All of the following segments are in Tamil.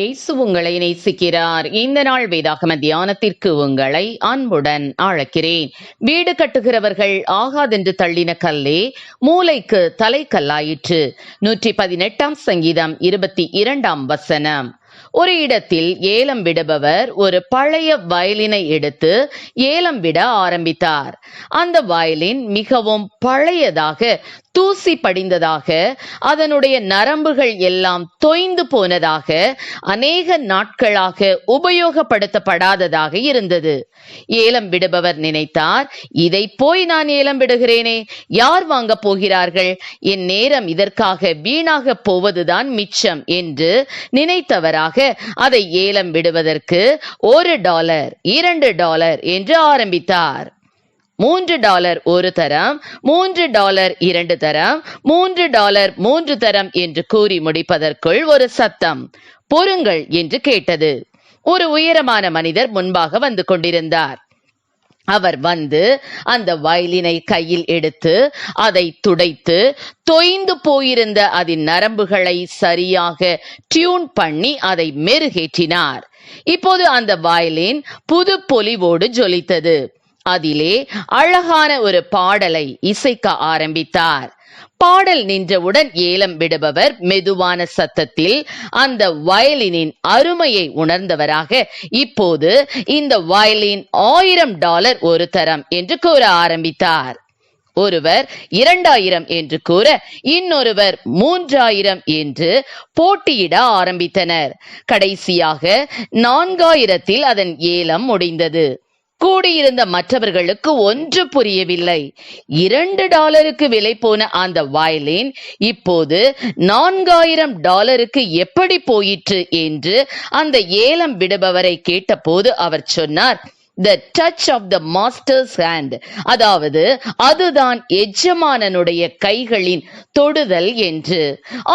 இயேசு உங்களை நேசிக்கிறார். இந்த நாள் வேதாகம தியானத்திற்கு உங்களை அன்புடன் அழைக்கிறேன். வீடு கட்டுகிறவர்கள் ஆகாதென்று தள்ளின கல்லே மூளைக்கு தலை கல்லாயிற்று. நூற்றி பதினெட்டாம் சங்கீதம் இருபத்தி இரண்டாம் வசனம். ஒரு இடத்தில் ஏலம் விடுபவர் ஒரு பழைய வயலினை எடுத்து ஏலம் விட ஆரம்பித்தார். அந்த வயலின் மிகவும் பழையதாக தூசி படிந்ததாக அதனுடைய நரம்புகள் எல்லாம் தொய்ந்து போனதாக அநேக நாட்களாக உபயோகப்படுத்தப்படாததாக இருந்தது. ஏலம் விடுபவர் நினைத்தார் இதை போய் நான் ஏலம் விடுகிறேனே யார் வாங்க போகிறார்கள்? என் நேரம் இதற்காக வீணாக போவதுதான் மிச்சம் என்று நினைத்தவராக அதை ஏலம் விடுவதற்கு ஒரு டாலர் இரண்டு டாலர் என்று ஆரம்பித்தார். மூன்று டாலர் ஒரு தரம் மூன்று டாலர் இரண்டு தரம் மூன்று டாலர் மூன்று தரம் என்று கூறி முடிப்பதற்குள் ஒரு சத்தம் பொறுங்கள் என்று கேட்டது. ஒரு உயரமான மனிதர் முன்பாக வந்து கொண்டிருந்தார். அவர் வந்து அந்த வயலினை கையில் எடுத்து அதை துடைத்து தொய்ந்து போயிருந்த அதன் நரம்புகளை சரியாக டியூன் பண்ணி அதை மெருகேற்றினார். இப்போது அந்த வயலின் புது பொலிவோடு ஜொலித்தது. அதிலே அழகான ஒரு பாடலை இசைக்க ஆரம்பித்தார். பாடல் நின்றவுடன் ஏலம் விடுபவர். மெதுவான சத்தத்தில் அந்த வயலினின் அருமையை உணர்ந்தவராக இப்போது இந்த வயலின் ஆயிரம் டாலர் ஒரு தரம் என்று கூற ஆரம்பித்தார். ஒருவர் இரண்டாயிரம் என்று கூற இன்னொருவர் மூன்றாயிரம் என்று போட்டியிட ஆரம்பித்தனர். கடைசியாக நான்காயிரத்தில் அதன் ஏலம் முடிந்தது. கூடியிருந்த மற்றவர்களுக்கு ஒன்று புரியவில்லை. இரண்டு டாலருக்கு விலை போன அந்த வயலின் இப்போது நான்காயிரம் டாலருக்கு எப்படி போயிற்று என்று அந்த ஏலம் விடுபவரை கேட்டபோது அவர் சொன்னார் the touch of the master's hand அதாவது அதுதான் எஜமானனுடைய கைகளின் தொடுதல் என்று.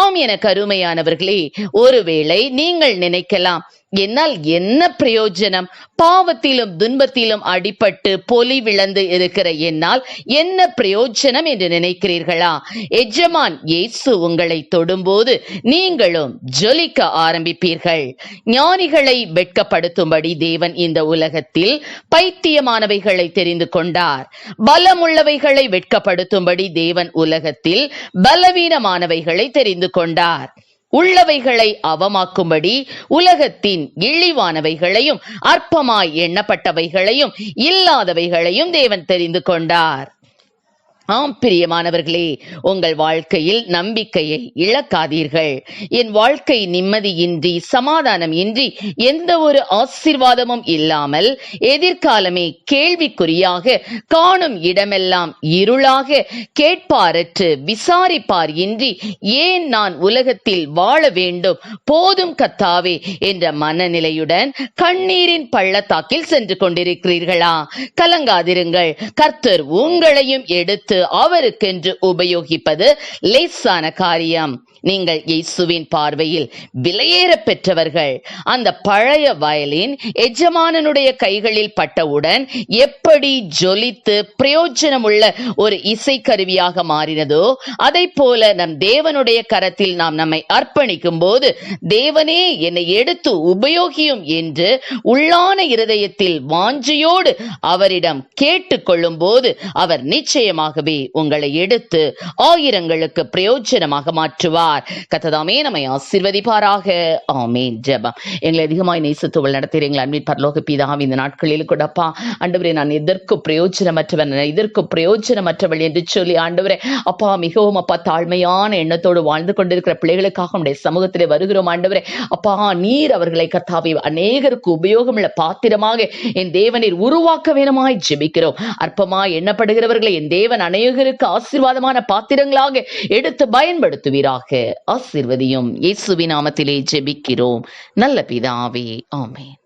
ஆம் என கருமையானவர்களே ஒருவேளை நீங்கள் நினைக்கலாம் என்னால் என்ன பிரயோஜனம்? பாவத்திலும் துன்பத்திலும் அடிபட்டு பொலி விழந்து இருக்கிற என்னால் என்ன பிரயோஜனம் என்று நினைக்கிறீர்களா? எஜமான் இயேசு உங்களை தொடும்போது நீங்களும் ஜொலிக்க ஆரம்பிப்பீர்கள். ஞானிகளை வெட்கப்படுத்தும்படி தேவன் இந்த உலகத்தில் பைத்தியமானவைகளை தெரிந்து கொண்டார். பலமுள்ளவைகளை வெட்கப்படுத்தும்படி தேவன் உலகத்தில் பலவீனமானவைகளை தெரிந்து கொண்டார். உள்ளவைகளை அவமாக்கும்படி உலகத்தின் இழிவானவைகளையும் அற்பமாய் எண்ணப்பட்டவைகளையும் இல்லாதவைகளையும் தேவன் தெரிந்து கொண்டார். ஆம் பிரியமானவர்களே உங்கள் வாழ்க்கையில் நம்பிக்கையை இழக்காதீர்கள். என் வாழ்க்கை நிம்மதியின்றி சமாதானம் இன்றி எந்த ஒரு ஆசிர்வாதமும் இல்லாமல் எதிர்காலமே கேள்விக்குறியாக காணும் இடமெல்லாம் இருளாக கேட்பாரற்று விசாரிப்பார் இன்றி ஏன் நான் உலகத்தில் வாழ வேண்டும்? போதும் கத்தாவே என்ற மனநிலையுடன் கண்ணீரின் பள்ளத்தாக்கில் சென்று கொண்டிருக்கிறீர்களா? கலங்காதிருங்கள். கர்த்தர் உங்களையும் எடுத்து எடுத்து அவருக்கென்று உபயோகிப்பது லேசான காரியம். நீங்கள் இயேசுவின் பார்வையில் விலையேற பெற்றவர்கள். அந்த பழைய வயலின் எஜமானனுடைய கைகளில் பட்டவுடன் எப்படி ஜொலித்து பிரயோஜனமுள்ள ஒரு இசைக்கருவியாக மாறினதோ அதை போல நம் தேவனுடைய கரத்தில் நாம் நம்மை அர்ப்பணிக்கும் போது தேவனே என்னை எடுத்து உபயோகியும் என்று உள்ளான இருதயத்தில் வாஞ்சியோடு அவரிடம் கேட்டுக்கொள்ளும் போது அவர் நிச்சயமாக ஆகவே உங்களை எடுத்து ஆயிரங்களுக்கு பிரயோஜனமாக மாற்றுவார். கத்ததாமே நம்மை ஆசிர்வதிப்பாராக. ஆமேன். ஜபம். எங்களை அதிகமாய் நேசத்துவல் நடத்துகிறீங்களா அன்பின் பரலோக பிதாம் இந்த நாட்களில் கூடப்பா ஆண்டவரே நான் எதற்கு பிரயோஜனமற்றவன் எதற்கு பிரயோஜனமற்றவள் என்று சொல்லி ஆண்டவரே அப்பா மிகவும் அப்பா தாழ்மையான எண்ணத்தோடு வாழ்ந்து கொண்டிருக்கிற பிள்ளைகளுக்காக உடைய சமூகத்திலே வருகிறோம் ஆண்டவரே. அப்பா நீர் அவர்களை கத்தாவை அநேகருக்கு உபயோகமுள்ள பாத்திரமாக என் தேவனீர் உருவாக்க வேணுமாய் ஜெபிக்கிறோம். அற்பமாய் எண்ணப்படுகிறவர்களை என் தேவன் அநேகருக்கு ஆசீர்வாதமான பாத்திரங்களாக எடுத்து பயன்படுத்துவீராக. ஆசீர்வதியும் இயேசுவின் நாமத்திலே ஜெபிக்கிறோம். நல்ல பிதாவே ஆமேன்.